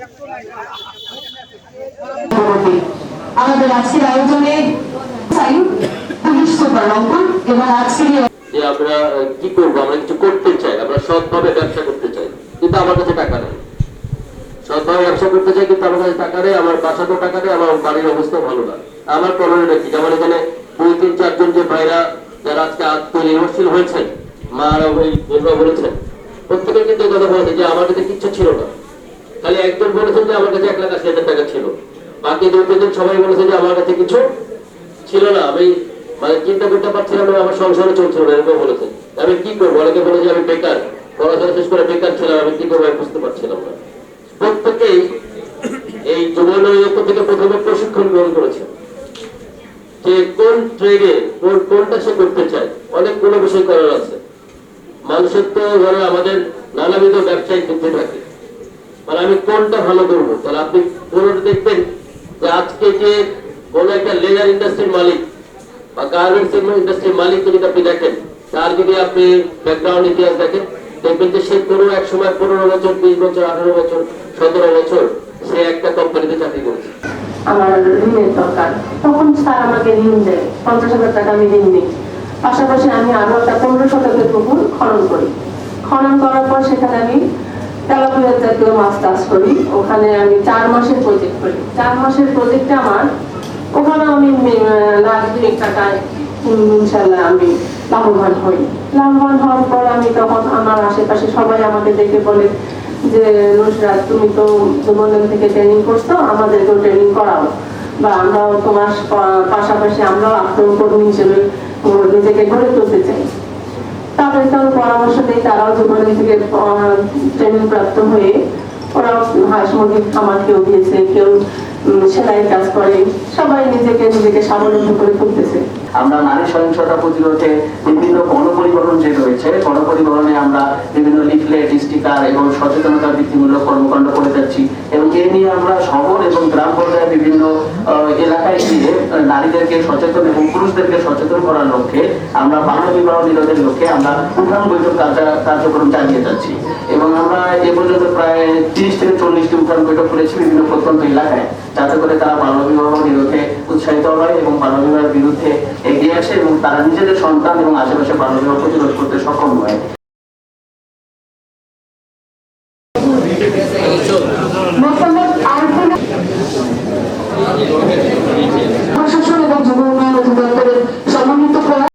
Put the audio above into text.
আমরা কি আমরা কিছু করতে চাই, আমরা সৎভাবে ব্যবসা করতে চাই, কিন্তু আমার কাছে টাকা নেই। সৎভাবে ব্যবসা করতে চাই, কিন্তু আমার কাছে টাকা নেই, আমার টাকা নেই, আমার বাড়ির অবস্থা ভালো না। আমার করণীয়টা কি? যেমন এখানে দুই, তিন, চারজন যে ভাইরা, যারা আজকে আত্মনির্ভরশীল হয়েছেন, মারা বোনরা বলেছেন প্রত্যেকে কিন্তু কথা বলেছে যে আমার কাছে কিচ্ছু ছিল না। খালি একজন যে আমার কাছে এক লাখ আশি হাজার টাকা ছিল। বাকি তিনজন সবাই বলেছে যে আমার কাছে কিছু ছিল না। আমি মানে চিন্তা করতে পারছিলাম না, আমার সংসারে চলছিল না, এরকম বলেছে। আমি কি করব? অনেকে আমি বেকার। পড়াশোনা শেষ করে বেকার ছিলাম, আমি কি করব? বুঝতে পারছিলাম না। প্রত্যেকেই এই থেকে প্রথমে প্রশিক্ষণ গ্রহণ করেছে। যে কোন ট্রেডে কোন, কোনটা সে করতে চায় অনেকগুলো বিষয় করার আছে। মানুষের তো ধরো আমাদের নানাবিধ ব্যবসায়িক বুদ্ধি থাকে। মানে আমি কোনটা ভালো করব? তাহলে আপনি কোনটা দেখবেন যে আজকে যে কোন একটা লেজার ইন্ডাস্ট্রির মালিক বা গার্মেন্টস ইন্ডাস্ট্রির মালিককে যদি আপনি দেখেন, তার যদি আপনি ব্যাকগ্রাউন্ড ইতিহাস দেখেন, দেখবেন যে সে কোনো এক সময় পনেরো বছর, বিশ বছর, আঠারো বছর, সতেরো বছর সে একটা কোম্পানিতে চাকরি করেছে। আমার ঋণের দরকার। তখন স্যার আমাকে ঋণ দেয়। পঞ্চাশ হাজার টাকা আমি ঋণ নিই। পাশাপাশি আমি আরও একটা পনেরো শতকের পুকুর খনন করি। খনন করার পর সেখানে আমি জাতীয় করি। ওখানে আমি চার মাসের প্রজেক্ট করি। চার মাসের প্রজেক্টে আমার ওখানে আমি টাকায় ইনশাল্লাহ আমি লাভবান হই। লাভবান হওয়ার পর আমি তখন আমার আশেপাশে সবাই আমাকে দেখে বলে যে, নুসরাত, তুমি তো যুবদল থেকে ট্রেনিং করছ, আমাদেরকেও ট্রেনিং করাও। বা আমরাও তোমার পাশাপাশি আমরাও আত্মকর্মী হিসেবে নিজেকে গড়ে তুলতে চাই। পরামর্শ তারাও থেকে ট্রেনিং প্রাপ্ত হয়ে ওরাও হাঁস মুরগির খামার কেউ দিয়েছে, কেউ সেলাই কাজ করে, সবাই নিজেকে নিজেকে স্বাবলম্বী করে তুলতেছে। আমরা নারী সহিংসতা প্রতিরোধে বিভিন্ন গণপরিবহন যে রয়েছে, গণপরিবহনে আমরা বিভিন্ন লিফলেট স্টিকার এবং সচেতনতা বৃদ্ধিমূলক কর্মকাণ্ড করে যাচ্ছি এবং এ নিয়ে আমরা শহর এবং গ্রাম পর্যায়ে বিভিন্ন আহ, এলাকায় গিয়ে আহ, নারীদেরকে সচেতন এবং পুরুষদেরকে সচেতন করার লক্ষ্যে আমরা বাল্য বিবাহ নিরোধের লক্ষ্যে আমরা উঠান বৈঠক কার্যক্রম চালিয়ে যাচ্ছি। এবং আমরা এ পর্যন্ত প্রায় তিরিশ থেকে চল্লিশটি উঠান বৈঠক করেছি বিভিন্ন প্রত্যন্ত এলাকায়, যাতে করে তারা বাল্য বিবাহ নিরোধে উৎসাহিত হয় এবং বাল্য বিবাহের বিরুদ্ধে এগিয়ে আসে এবং তারা নিজেদের সন্তান এবং আশেপাশে বাল্য বিবাহ প্রতিরোধ করতে সক্ষম হয়। মোহাম্মদ